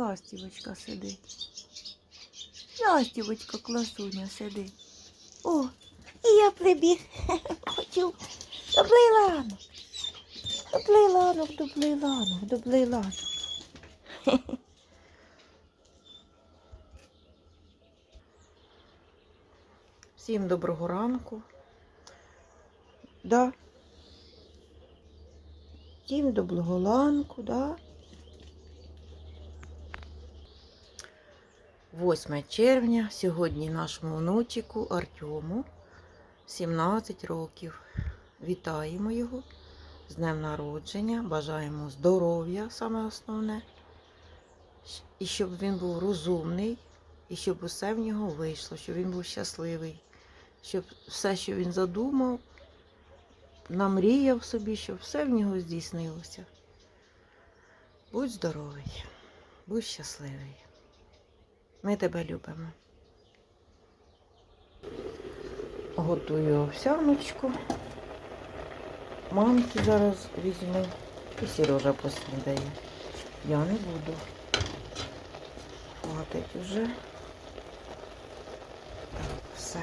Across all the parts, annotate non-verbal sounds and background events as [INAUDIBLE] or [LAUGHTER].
ластівочка сидить. Ластівочка класуня сидить. О, і я прибіг. [LAUGHS] Хочу. Добрий ланок. Добрий ланок, добрий ланок, добрий ланок. [LAUGHS] Всім доброго ранку. Да. Всім доброго ранку, да. 8 червня. Сьогодні нашому внучику Артему 17 років. Вітаємо його з днем народження. Бажаємо здоров'я, саме основне. І щоб він був розумний, і щоб усе в нього вийшло, щоб він був щасливий, щоб все, що він задумав, намріяв собі, щоб все в нього здійснилося. Будь здоровий, будь щасливий. Ми тебе любимо. Готую овсяночку. Мамки зараз візьму і Сережа поснідає. Я не буду. Хватить уже. Так, все.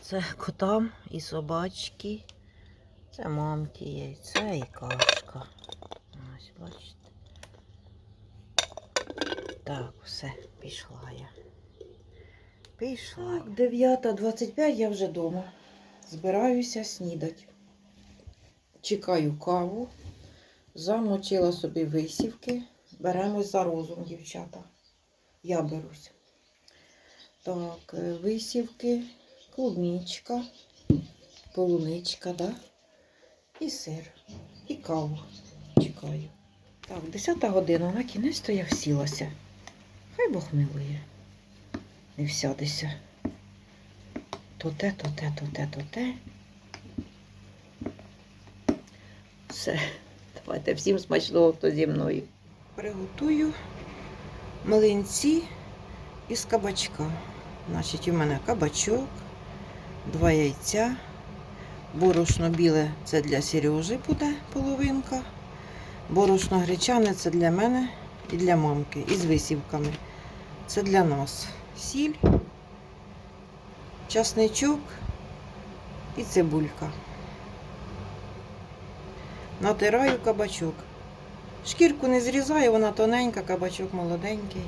Це котам і собачки. Це мамки яйце і кашка. Ось, бачите. Так, все, пішла я. Пішла. Так, 9.25 я вже вдома. Збираюся снідати. Чекаю каву. Замочила собі висівки. Беремось за розум, дівчата. Я берусь. Так, е, висівки, клубничка, полуничка, да? і сир, і каву. Чекаю. Так, 10 година, на кінець то я всілася. Хай Бог милує. Не всядися. То те, то те, то те, то те. Все. Давайте всім смачного, хто зі мною. Приготую млинці із кабачка. Значить, у мене кабачок, два яйця. Борошно біле це для Сережі буде половинка. Борошно гречане це для мене і для мамки. І з висівками. Це для нас. Сіль, часничок і цибулька. Натираю кабачок. Шкірку не зрізаю, вона тоненька, кабачок молоденький.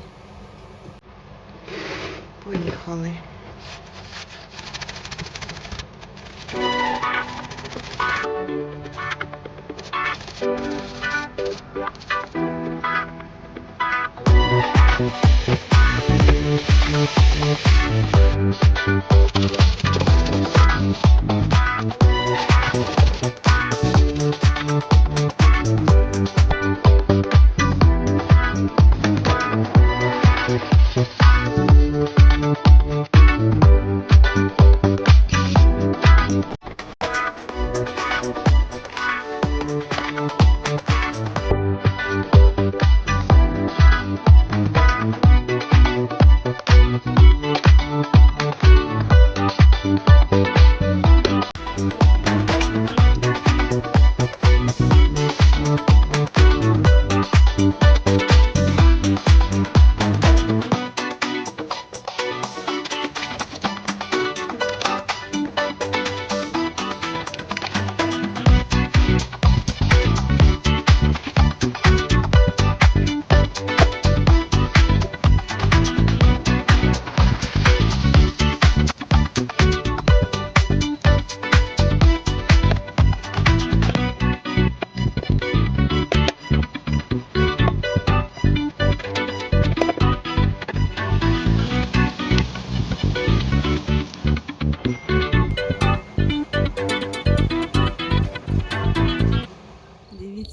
Поїхали. Thank you.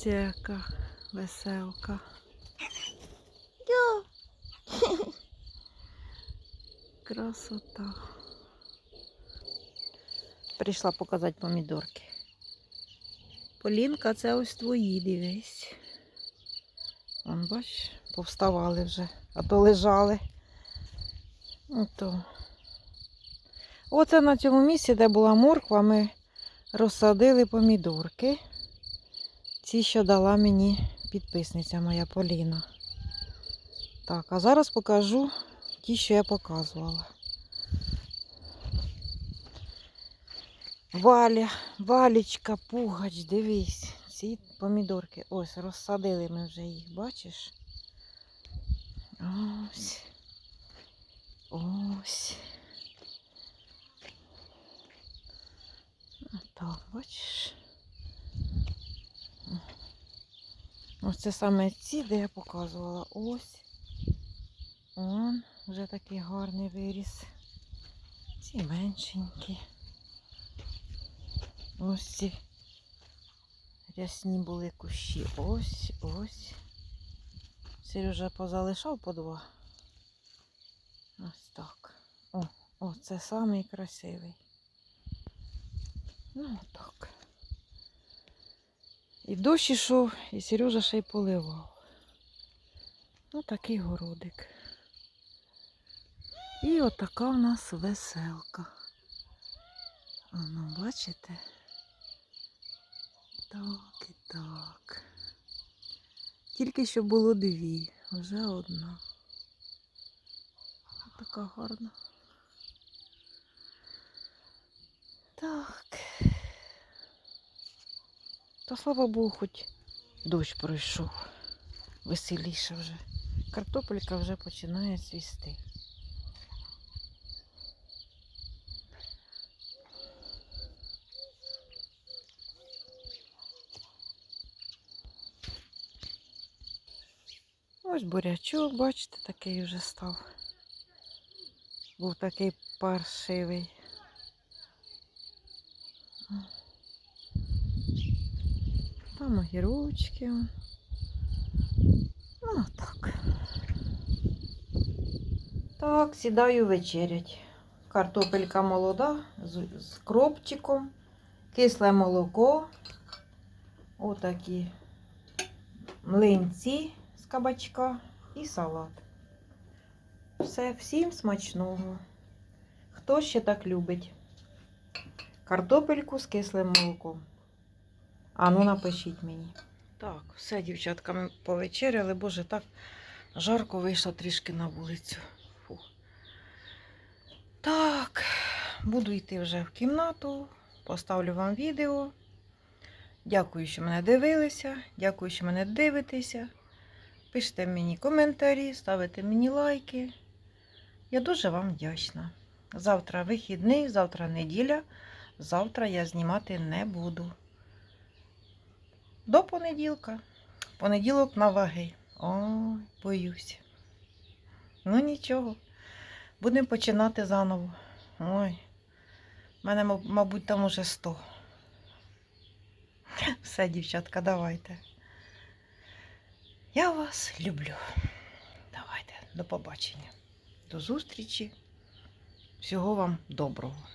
Дивіться, яка веселка. Красота. Прийшла показати помідорки. Полінка, це ось твої, дивись. Вон, бач, повставали вже, а то лежали. Ото. Оце на цьому місці, де була морква, ми розсадили помідорки. Ці, що дала мені підписниця моя Поліна. Так, а зараз покажу ті, що я показувала. Валя, валічка, пугач, дивись. Ці помідорки. Ось, розсадили ми вже їх, бачиш? Ось. Ось. Так, бачиш? Ось це саме ці, де я показувала. Ось. Он вже такий гарний виріс. Ці меншенькі. Ось ці рясні були кущі. Ось, ось. Сережа позалишав по два. Ось так. О, о, це самий красивий. Ну, так. І дощ ішов, і Сережа ще й поливав. Ну, такий городик. І отака в нас веселка. Воно, бачите? Так і так. Тільки що було дві, вже одна. Така гарна. Так. Та слава Богу, хоч дощ пройшов. Веселіше вже. Картопелька вже починає цвісти. Ось бурячок, бачите, такий вже став. Був такий паршивий. Там огірочки. Ну, так. Так, сідаю вечерять. Картопелька молода з кропчиком, кисле молоко, отакі млинці з кабачка і салат. Все, всім смачного. Хто ще так любить? Картопельку з кислим молоком. А ну напишіть мені. Так, все, дівчатка, ми повечеряли. Боже, так жарко вийшло трішки на вулицю. Фу. Так, буду йти вже в кімнату, поставлю вам відео. Дякую, що мене дивилися. Дякую, що мене дивитеся. Пишіть мені коментарі, ставите мені лайки. Я дуже вам вдячна. Завтра вихідний, завтра неділя. Завтра я знімати не буду. До понеділка. Понеділок на ваги. Ой, боюсь. Ну нічого. Будемо починати заново. Ой. У мене, мабуть, там уже 100. [LAUGHS] Все, дівчатка, давайте. Я вас люблю. Давайте, до побачення. До зустрічі. Всього вам доброго.